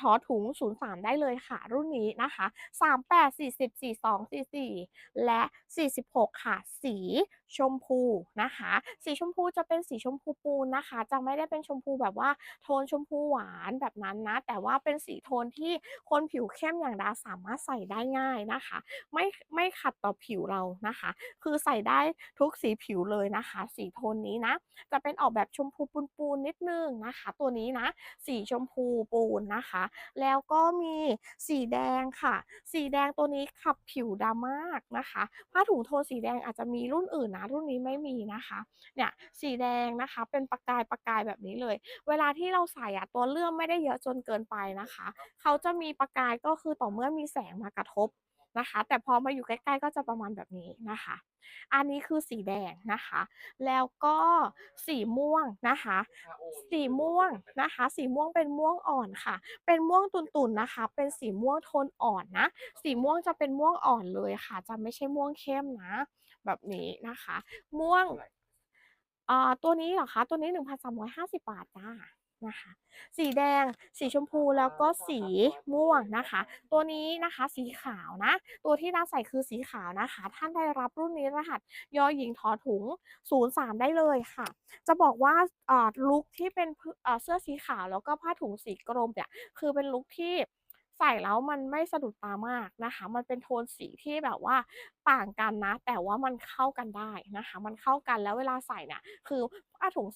ทอถุง 03 ได้เลยค่ะ รุ่นนี้นะคะ 38 40 42 44 และ 46 ค่ะ สีชมพูนะคะ สีชมพูจะเป็นสีชมพูปูนนะคะ จะไม่ได้เป็นชมพูแบบว่าโทนชมพูหวานแบบนั้นนะ แต่ว่าเป็นสีโทนที่คนผิวเข้มอย่างดาสามารถใส่ได้ง่ายนะคะ ไม่ไม่ขัดต่อผิวเรานะคะ คือใส่ได้ทุกสีผิวเลยนะคะ สีโทนนี้นะ จะเป็นออกแบบชมพูปูนๆนิดนึงนะคะ ตัวนี้นะ สีชมพูปูนนะคะ แล้วก็มีสีแดงค่ะ สีแดงตัวนี้ขับผิวดำมากนะคะ ผ้าถุงโทนสีแดงอาจจะมีรุ่นอื่นนะรุ่นนี้ไม่มีนะคะเนี่ยสีแดงนะคะเป็นประกายประกายแบบนี้เลย เวลาที่เราใส่อะตัวเลื่อมไม่ได้เยอะจนเกินไปนะคะ เขาจะมีประกายก็คือต่อเมื่อมีแสงมากระทบ นะคะ แต่พอมาอยู่ใกล้ ๆ ก็จะประมาณแบบนี้นะคะ อันนี้คือสีแดงนะคะ แล้วก็สีม่วงนะคะ สีม่วงนะคะ สีม่วงเป็นม่วงอ่อนค่ะ เป็นม่วงตุ่นๆนะคะ เป็นสีม่วงโทนอ่อนนะ สีม่วงจะเป็นม่วงอ่อนเลยค่ะ จะไม่ใช่ม่วงเข้มนะ แบบนี้นะคะ ม่วงอ่าตัวนี้เหรอคะ ตัวนี้ 1,350 บาทจ้ะ นะคะ สีแดง สีชมพูแล้วก็สีม่วงนะคะ ตัวนี้นะคะสีขาวนะ ตัวที่ดาใส่คือสีขาวนะคะ ท่านได้รับรุ่นนี้รหัสยอหญิงถอถุง 03 ได้เลยค่ะ จะบอกว่าลุกที่เป็นเสื้อสีขาวแล้วก็ผ้าถุงสีกรมเนี่ยคือเป็นลุกที่ใส่แล้วมันไม่สะดุดตามากนะคะ มันเป็นโทนสีที่แบบว่าต่างกันนะ แต่ว่ามันเข้ากันได้นะคะ มันเข้ากันแล้วเวลาใส่เนี่ยคือผ้าถุง